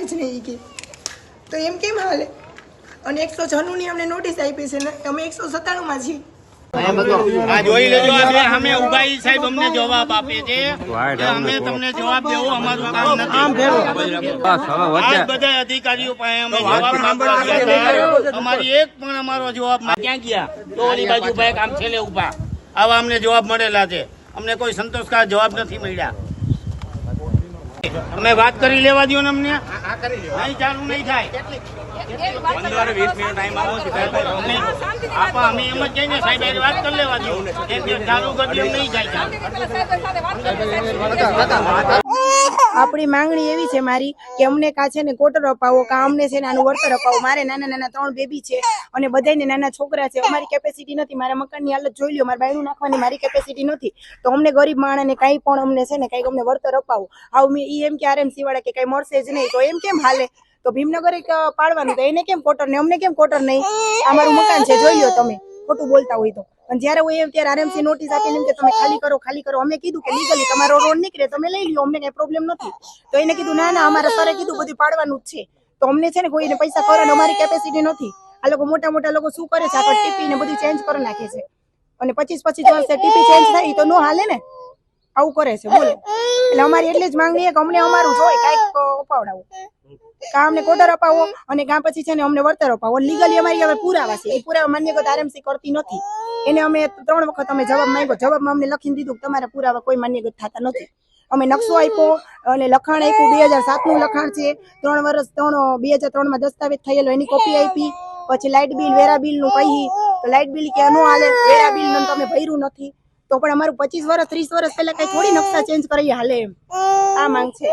આવે જ નહીં કે. તો એમ કેમ હાલે? અને એકસો છન્નુંની અમને નોટિસ આપી છે ને અમે એકસો સત્તાણુંમાં છીએ. જોઈ લેજો આ બે સામે સાહેબ અમને જવાબ આપે છે. અમે તમને જવાબ દેવો અમારું કામ નથી. આજ બધા અધિકારીઓ પાસે અમે જવાબ માંગવા અમારી એક પણ અમારો જવાબ માં- ક્યાં ગયા? તો ઓલી બાજુ ઊભા એક છેલ્લે ઊભા આવા અમને જવાબ મળેલા છે. અમને કોઈ સંતોષકાર જવાબ નથી મળ્યા. અમે વાત કરી લેવા દો ને અમને. નહીં ચાલુ નહીં થાય. અમે આપા અમે એમ જ કહીને સાહેબ હારે વાત કરી લેવા દો એક દિવસ ચાલુ કરી નહીં જાય. આપણી માંગણી એવી છે મારી કે અમને કા છે ને કોટર અપાવો, કા અમને છે ને આનું વળતર અપાવો. મારે નાના નાના ત્રણ બેબી છે અને બધાને નાના છોકરા છે. અમારી કેપેસિટી નથી. મારા મકાનની હાલત જોઈ લો મારા બાયણું નાખવાની મારી કેપેસિટી નથી. તો અમને ગરીબ માણસને કાંઈ પણ અમને છે ને કાંઈક અમને વળતર અપાવો. આવું મેં એમ કે આરએમસી વાળા કે કાંઈ મળશે જ નહીં. તો એમ કેમ હાલે? તો ભીમનગર એક પાડવાનું. તો એને કેમ કોટર ને અમને કેમ કોટર નહીં? આ મારું મકાન છે. જોઈ લો તમે. ખોટું બોલતા હોય તો. અને જ્યારે હું એમ ત્યારે આરએમસી નોટિસ આપીને એમ કે તમે ખાલી કરો ખાલી કરો, અમે કીધું કે લીગલી તમારો રોડ નીકળે તમે લઈ લ્યો, અમને કઈ પ્રોબ્લેમ નથી. તો એને કીધું, ના ના, અમારા સરે કીધું બધું પાડવાનું જ છે. તો અમને છે ને કોઈને પૈસા કરવાનો અમારી કેપેસિટી નથી. આ લોકો મોટા મોટા લોકો શું કરે છે? આગળ ટીપી ને બધું ચેન્જ કરી નાખે છે. અને પચીસ પચીસ વર્ષે ટીપી ચેન્જ થાય તો નો હાલે ને? આવું કરે છે, બોલો. એટલે અમારી એટલી જ માંગણી કે અમને અમારું જોઈએ કાંઈક અપાવડાવો. કાં અમને કોટર અપાવો અને કા પછી છે ને અમને વળતર અપાવો. લીગલી અમારી હવે પુરાવા છે. એ પુરાવા માન્ય ગત આરએમસી કરતી નથી. એને અમે ત્રણ વખત અમે જવાબ માંગ્યો. જવાબમાં અમને લખીને દીધું કે તમારા પુરાવા કોઈ માન્ય થતા નથી. અમે નકશો આપ્યો અને લખાણ આપ્યું. બે હજાર સાતનું લખાણ છે. ત્રણ વર્ષ ત્રણ, બે હજાર ત્રણમાં દસ્તાવેજ થયેલો. એની કોપી આપી. પછી લાઇટ બિલ વેરા બિલનું કહી તો લાઇટ બિલ કે નો હાલે, વેરા બિલનું તમે ભર્યું નથી. તો પણ અમારું પચીસ વર્ષ ત્રીસ વર્ષ પહેલા કઈ થોડી નકશા ચેન્જ કરી હાલે એમ. આ માંગ છે.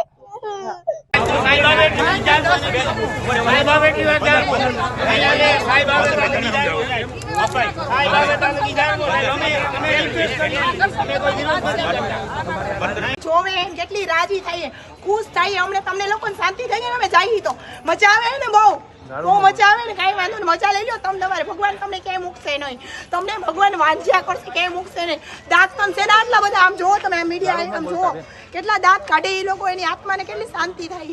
રાજી થાય ખુશ થાય અમને તમને લોકોને શાંતિ થઈ ને અમે જઈએ તો. મજા આવે ને બહુ. બહુ મજા આવે ને, કાંઈ વાંધો નહીં. મજા લઈ લો તમે તમારે. ભગવાન તમને ક્યાંય મૂકશે નહીં. તમને ભગવાન વાંજ્યા કરશે, ક્યાંય મૂકશે નહીં. દાંત પણ છે આટલા બધા? આમ જુઓ તમે મીડિયા આમ જુઓ. કેટલા દાંત કાઢે એ લોકો એની આત્માને, કેટલી શાંતિ થાય